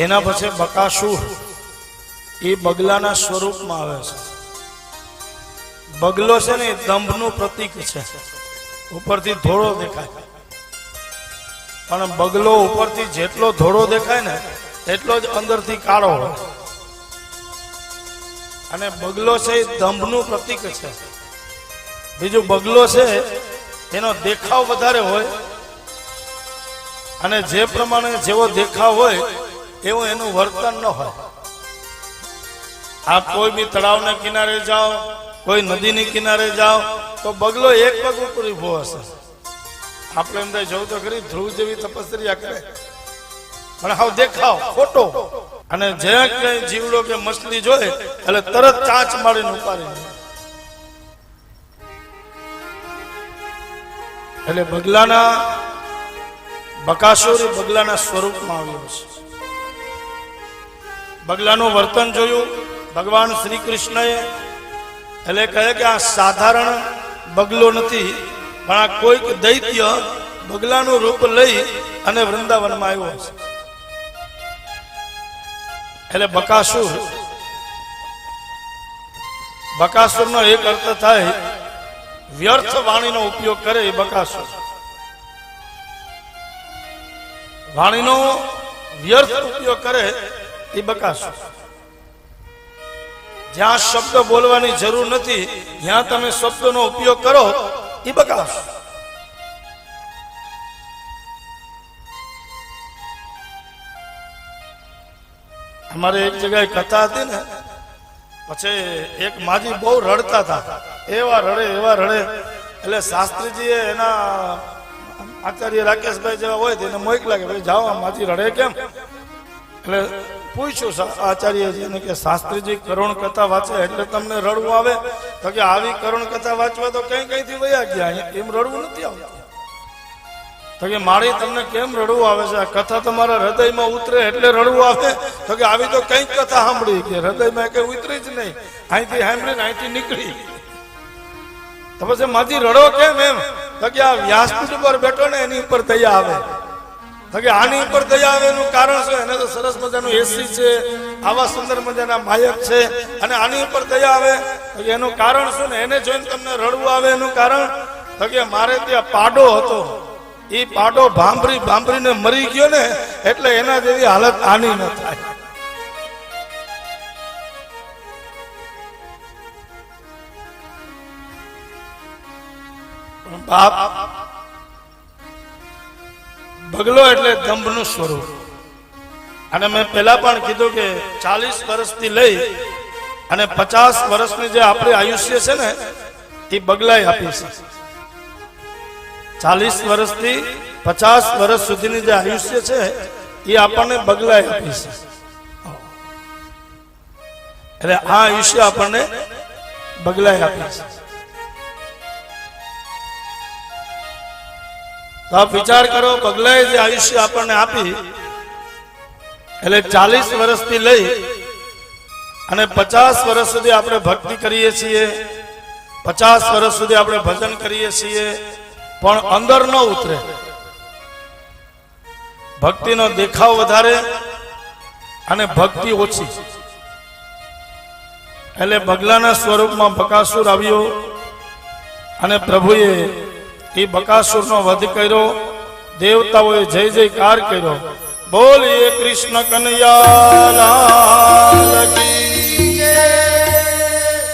એના પછી બકાસુર એ બગલાના સ્વરૂપમાં આવે છે. બગલો છે ને એ દંભનું પ્રતીક છે. ઉપરથી ધોળો દેખાય. પણ બગલો ઉપરથી જેટલો ધોળો દેખાય ને, એટલો જ અંદરથી કાળો હોય. અને બગલો છે એ દંભનું પ્રતીક છે. બીજું બગલો છે એનો દેખાવ વધારે હોય. અને જે પ્રમાણે જેવો દેખાવ હોય એવું એનું વર્તન ન હોય. આપ કોઈ બી તળાવના કિનારે જાઓ, કોઈ નદીની કિનારે જાઓ, તો બગલો એક પગ ઉપર ઊભો હશે. આપણે એમ જવું તો ખરી, ધ્રુવ જેવી તપસ્યા કરે. પણ હાવ દેખાવ, ખોટો. અને જે કઈ જીવડો કે મછલી જોઈ એટલે તરત ચાંચ મારીને ઉપાડી એટલે બગલાના, બકાસુર બગલાના સ્વરૂપમાં આવ્યો છે. બગલાનું વર્તન જોયું. ભગવાન શ્રી કૃષ્ણએ એટલે કહે કે આ સાધારણ બગલો નથી, પણ આ કોઈક દૈત્ય બગલાનું રૂપ લઈ અને વૃંદાવનમાં આવ્યો હશે. એટલે બકાસુર, બકાસુરનો એક અર્થ થાય, વ્યર્થ વાણીનો ઉપયોગ કરે એ બકાસુર. વાણીનો વ્યર્થ ઉપયોગ કરે એ બકાશો જ્યાં શબ્દ બોલવાની જરૂર નથી, ત્યાં તમે શબ્દનો ઉપયોગ કરો એ બકાશો અમારે એક જગ્યાએ કથા હતી ને, પછી એક માજી બહુ રડતા હતા. એવા રડે એવા રડે. એટલે શાસ્ત્રીજીએ એના આચાર્ય રાકેશભાઈ જેવા હોય તેને મોઈક લાગે, ભાઈ જાઓ માજી રડે કેમ? એટલે પૂછ્યું આચાર્યજી આચાર્યજીને કે શાસ્ત્રીજી કરુણ કથા વાંચે એટલે તમને રડવું આવે? તો કે આવી કરુણ કથા વાંચવા તો કઈ કઈથી વયા ગયા? એમ રડવું નથી આવતું? તો કે મારી તમને કેમ રડવું આવે છે? આ કથા તમારા હૃદયમાં ઉતરે એટલે રડવું આવે? તો કે આવી તો કઈ કથા સાંભળી કે હૃદયમાં કઈ ઉતરી જ નહીં. અહીંથી સાંભળીને અહીંથી નીકળી. તો પછી માજી રડો કેમ એમ? તો કે આ વ્યાસપીઠ ઉપર બેઠો ને એની ઉપર દયા આવે. કે આની ઉપર દયા આવે એનું કારણ શું? એને તો સરસ મજાનું એસી છે, આવા સુંદર મજાના માયક છે, અને આની ઉપર દયા આવે એનું કારણ શું ને? એને જોઈને તમને રડવું આવે એનું કારણ? તો કે મારે ત્યાં પાડો હતો. એ પાડો ભાંભરી ભાંભરીને મરી ગયો ને, એટલે એના જેવી હાલત આની ન થાય. બાપ બગલો એટલે દંભનું સ્વરૂપ. અને મેં પહેલા પણ કીધું કે ચાલીસ વર્ષથી લઈ અને પચાસ વર્ષની જે આપણી આયુષ્ય છે ને, એ બગલાઈ આપી છે. ચાલીસ વર્ષથી પચાસ વર્ષ સુધીની જે આયુષ્ય છે, એ આપણને બગલાઈ આપી છે. એટલે આ આયુષ્ય આપણને બગલાઈ આપી છે. તો આપ વિચાર કરો પગલાએ જે આયુષ્ય આપણને આપી, એટલે ચાલીસ વર્ષથી લઈ અને પચાસ વર્ષ સુધી આપણે ભક્તિ કરીએ છીએ, પચાસ વર્ષ સુધી આપણે ભજન કરીએ છીએ, પણ અંદર ન ઉતરે. ભક્તિનો દેખાવ વધારે અને ભક્તિ ઓછી. એટલે બગલાના સ્વરૂપમાં બકાસુર આવ્યો અને પ્રભુએ એ બકાસુરનો વધ કર્યો દેવતાઓએ જય જયકાર કર્યો. બોલીએ કૃષ્ણ કનૈયા